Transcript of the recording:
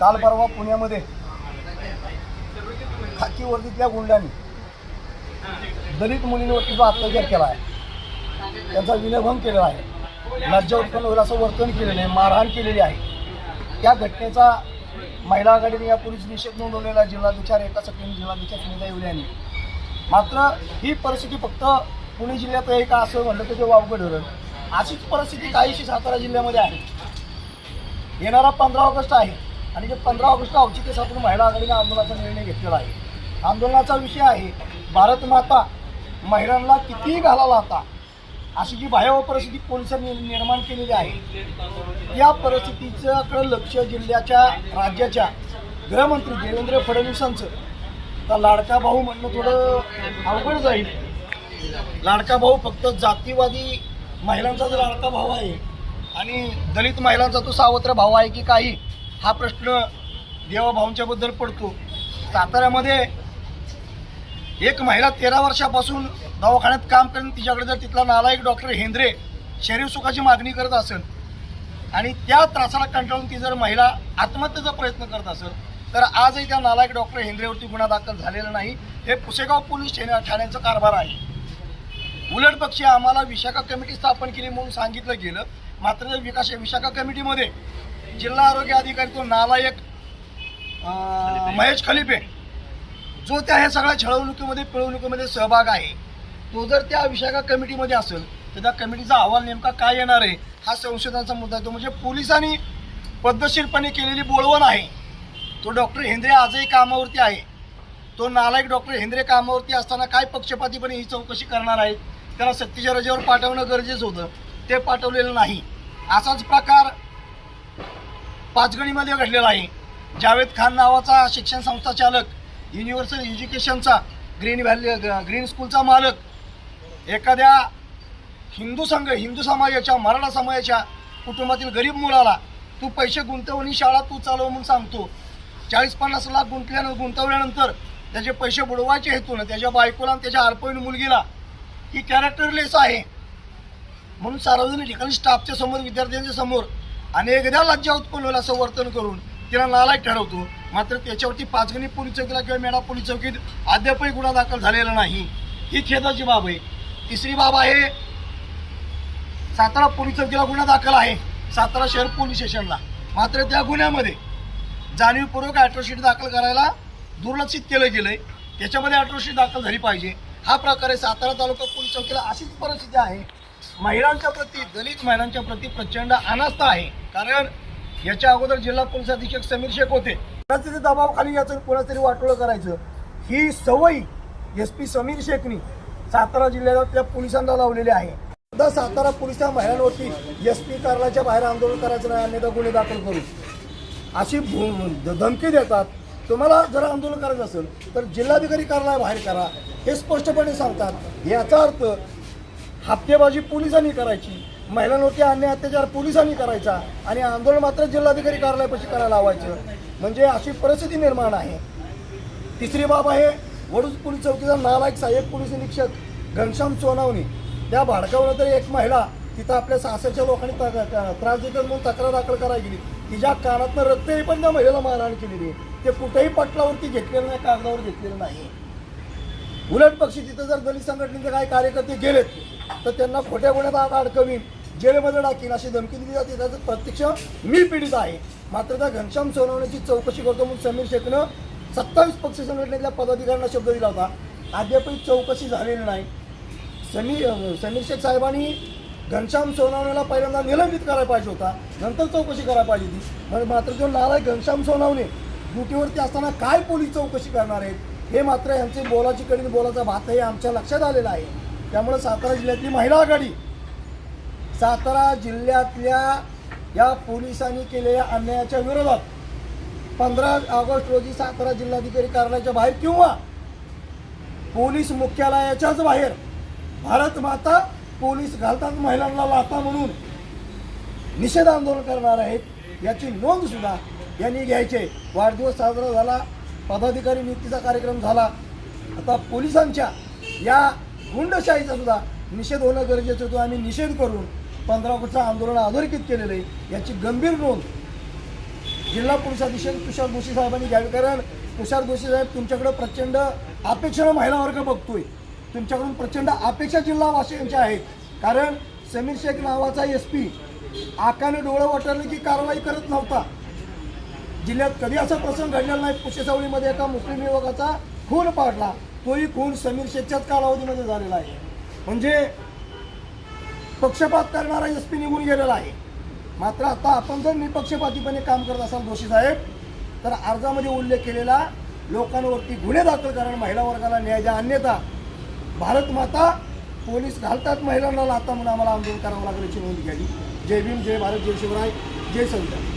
काल परवा पुण्यामध्ये खाकी वर्दीतल्या गुंडांनी दलित मुलींवरती जो अत्याचार केला आहे. त्यांचा विनयभंग केलेला आहे. लज्जा उत्पन्न होईल असं वर्तन केलेलं आहे मारहाण केलेली आहे. त्या घटनेचा महिला आघाडीने यापूर्वीच निषेध नोंदवलेला आहे. एका रेखा जिल्हाधिकार सुनीता येवले यांनी. मात्र ही परिस्थिती फक्त पुणे जिल्ह्यात आहे का असं म्हणलं तर ते वावगं ठरेल अशीच परिस्थिती काहीशी सातारा जिल्ह्यामध्ये आहे. येणारा पंधरा ऑगस्ट आहे. आणि जे पंधरा ऑगस्ट औचित्य साधून महिला आघाडीने आंदोलनाचा निर्णय घेतलेला आहे. आंदोलनाचा विषय आहे भारत माता महिलांना कितीही घालाला आता अशी जी भयावह परिस्थिती पोलिसांनी निर्माण केलेली आहे या परिस्थितीच्याकडे लक्ष जिल्ह्याच्या राज्याच्या गृहमंत्री देवेंद्र फडणवीसांचं. तर लाडका भाऊ म्हणणं थोडं अवघड जाईल. लाडका भाऊ फक्त जातीवादी महिलांचा जो लाडका भाऊ आहे आणि दलित महिलांचा तो सावत्र भाऊ आहे की काही हा प्रश्न देवाभाऊंच्याबद्दल पडतो. साताऱ्यामध्ये एक महिला तेरा वर्षापासून दवाखान्यात काम करून तिच्याकडे जर तिथला नालायक डॉक्टर हेंद्रे शरीर सुखाची मागणी करत असेल आणि त्या त्रासाला कंटाळून ती जर महिला आत्महत्येचा प्रयत्न करत असेल तर आजही त्या नालायक डॉक्टर हेंद्रेवरती गुन्हा दाखल झालेला नाही. हे पुसेगाव पोलीस ठाण्या ठाण्याचा कारभार आहे. उलट पक्षी आम्हाला विशाखा कमिटी स्थापन केली म्हणून सांगितलं गेलं. मात्र विकास विशाखा कमिटीमध्ये जिल्हा आरोग्य अधिकारी तो नालायक महेश खलिपे जो त्या ह्या सगळ्या छळवणुकीमध्ये पिळवणुकीमध्ये सहभाग आहे तो जर त्या विशाखा कमिटीमध्ये असेल तर त्या कमिटीचा अहवाल नेमका काय येणार आहे हा संशोधनाचा मुद्दा आहे. तो म्हणजे पोलिसांनी पद्धतशीरपणे केलेली बोळवण आहे. तो डॉक्टर हेंद्रे आजही कामावरती आहे. तो नालायक डॉक्टर हेंद्रे कामावरती असताना काय पक्षपातीपणे ही चौकशी करणार आहेत त्याला सक्तीच्या रजेवर पाठवणं गरजेचं होतं ते पाठवलेलं नाही. असाच प्रकार पाचगणीमध्ये घडलेला आहे. जावेद खान नावाचा शिक्षण संस्था चालक युनिव्हर्सल एज्युकेशनचा ग्रीन व्हॅली ग्रीन स्कूलचा मालक एखाद्या हिंदू संघ हिंदू समाजाच्या मराठा समाजाच्या कुटुंबातील गरीब मुलाला तू पैसे गुंतवणी शाळा तू चालव म्हणून सांगतो. चाळीस पन्नास लाख गुंतल्यानं गुंतवल्यानंतर त्याचे पैसे बुडवायचे हेतून त्याच्या बायकोला आणि त्याच्या अल्पवयीन मुलगीला ही कॅरेक्टरलेस आहे. म्हणून सार्वजनिक ठिकाणी स्टाफच्या समोर विद्यार्थ्यांच्या समोर आणि एकदा लज्जा उत्पन्न होईल असं वर्तन करून तिला नालायक ठरवतो. मात्र त्याच्यावरती पाचगणी पोलीस चौकीला किंवा मेढा पोलीस चौकीत अद्यापही गुन्हा दाखल झालेला नाही. ही खेदाची बाब आहे. तिसरी बाब आहे सातारा पोलीस चौकीला गुन्हा दाखल आहे. सातारा शहर पोलीस स्टेशनला. मात्र त्या गुन्ह्यामध्ये जाणीवपूर्वक ॲट्रोसिटी दाखल करायला दुर्लक्षित केलं गेलं आहे त्याच्यामध्ये ॲट्रोसिटी दाखल झाली पाहिजे. हा प्रकारे सातारा तालुका पोलीस चौकीला अशीच परिस्थिती आहे. महिलांच्या प्रती दलित महिलांच्या प्रती प्रचंड अनास्था आहे. कारण याच्या अगोदर जिल्हा पोलीस अधीक्षक समीर शेख होते. कोणातरी दबावाखाली याचं कोणातरी वाटोळं करायचं. ही सवय एस पी समीर शेखनी सातारा जिल्ह्यातल्या पोलिसांना लावलेली आहे. सध्या सातारा पोलीस महिलांवरती एस पी कार्यालयाच्या बाहेर आंदोलन करायचं नाही अन्यथा गुन्हे दाखल करू. अशी भू- धमकी देतात. तुम्हाला जर आंदोलन करायचं असेल तर जिल्हाधिकारी कार्यालय बाहेर करा. हे स्पष्टपणे सांगतात. याचा अर्थ हप्तेबाजी पोलिसांनी करायची. महिलांवरती अन्याय अत्याचार पोलिसांनी करायचा आणि आंदोलन मात्र जिल्हाधिकारी कार्यालयापाशी करायला लावायचं. म्हणजे अशी परिस्थिती निर्माण आहे. तिसरी बाब आहे वडूज पोलीस चौकीचा नालायक सहाय्यक पोलीस निरीक्षक घनश्याम सोनावणी. त्या भाडकावर तर एक महिला तिथं आपल्या सासरच्या लोकांनी त्रास देतात म्हणून तक्रार दाखल करायला गेली. तिच्या कानातनं रक्तही पण त्या महिलेला मारहाण केलेली ते कुठेही पटलावरती घेतलेलं नाही कागदावर घेतलेलं नाही. उलट पक्षी तिथं जर दलित संघटनेचे काही कार्यकर्ते गेलेत तर त्यांना खोट्या गुन्ह्यात आत अडकवीन जेलमध्ये टाकीन अशी धमकी दिली जाते. त्याचं प्रत्यक्ष मी पीडित आहे. मात्र त्या घनश्याम सोनवण्याची चौकशी करतो म्हणून समीर शेखनं सत्तावीस पक्ष संघटनेतल्या पदाधिकाऱ्यांना शब्द दिला होता. अद्यापही चौकशी झालेली नाही. समीर समीर शेख साहेबांनी घनश्याम सोनावणेला पहिल्यांदा निलंबित करायला पाहिजे होता. नंतर चौकशी करायला पाहिजे होती. मात्र जो नाराय घनश्याम सोनावणे ड्युटीवरती असताना काय पोलीस चौकशी करणार आहेत? हे मात्र यांचे बोलाची कडी बोलाचा भात हे आमच्या लक्षात आलेलं आहे. त्यामुळे सातारा जिल्ह्यातली महिला आघाडी सातारा जिल्ह्यातल्या या पोलिसांनी केलेल्या अन्यायाच्या विरोधात पंधरा ऑगस्ट रोजी सातारा जिल्हाधिकारी कार्यालयाच्या बाहेर किंवा पोलीस मुख्यालयाच्याच बाहेर भारत माता पोलीस घालतात महिलांना लाता म्हणून निषेध आंदोलन करणार आहेत याची नोंद सुद्धा यांनी घ्यायचे. वाढदिवस साजरा झाला. पदाधिकारी नियुक्तीचा कार्यक्रम झाला. आता पोलिसांच्या या गुंडशाहीचा सुद्धा निषेध होणं गरजेचं होतं. आम्ही निषेध करून पंधरा ऑगस्टचं आंदोलन अधोरेखित केलेलं आहे. याची गंभीर नोंद जिल्हा पोलीस अधीक्षक तुषार जोशी साहेबांनी घ्यावी. कारण तुषार जोशी साहेब तुमच्याकडं प्रचंड अपेक्षा महिला वर्ग बघतोय. तुमच्याकडून प्रचंड अपेक्षा जिल्हावासियांच्या आहेत. कारण समीर शेख नावाचा एस पी आकाने डोळं वाटरले की कारवाई करत नव्हता. जिल्ह्यात कधी असा प्रसंग घडलेला नाही पुशेसावळीमध्ये एका मुस्लिम युवकाचा खून पाडला. तोही खून समीर शेखच्याच कालावधीमध्ये झालेला आहे. म्हणजे पक्षपात करणारा एस पी निघून गेलेला आहे. मात्र आता आपण जर निपक्षपातीपणे काम करत असाल दोषी साहेब तर अर्जामध्ये उल्लेख केलेला लोकांवरती गुन्हे दाखल करा महिला वर्गाला न्याय द्या. अन्यथा भारत माता पोलीस घालतात महिलांना लाता म्हणून आम्हाला आंदोलन करावं लागल्याची नोंद घ्यावी. जय भीम जय भारत जय शिवराय जय संविधान.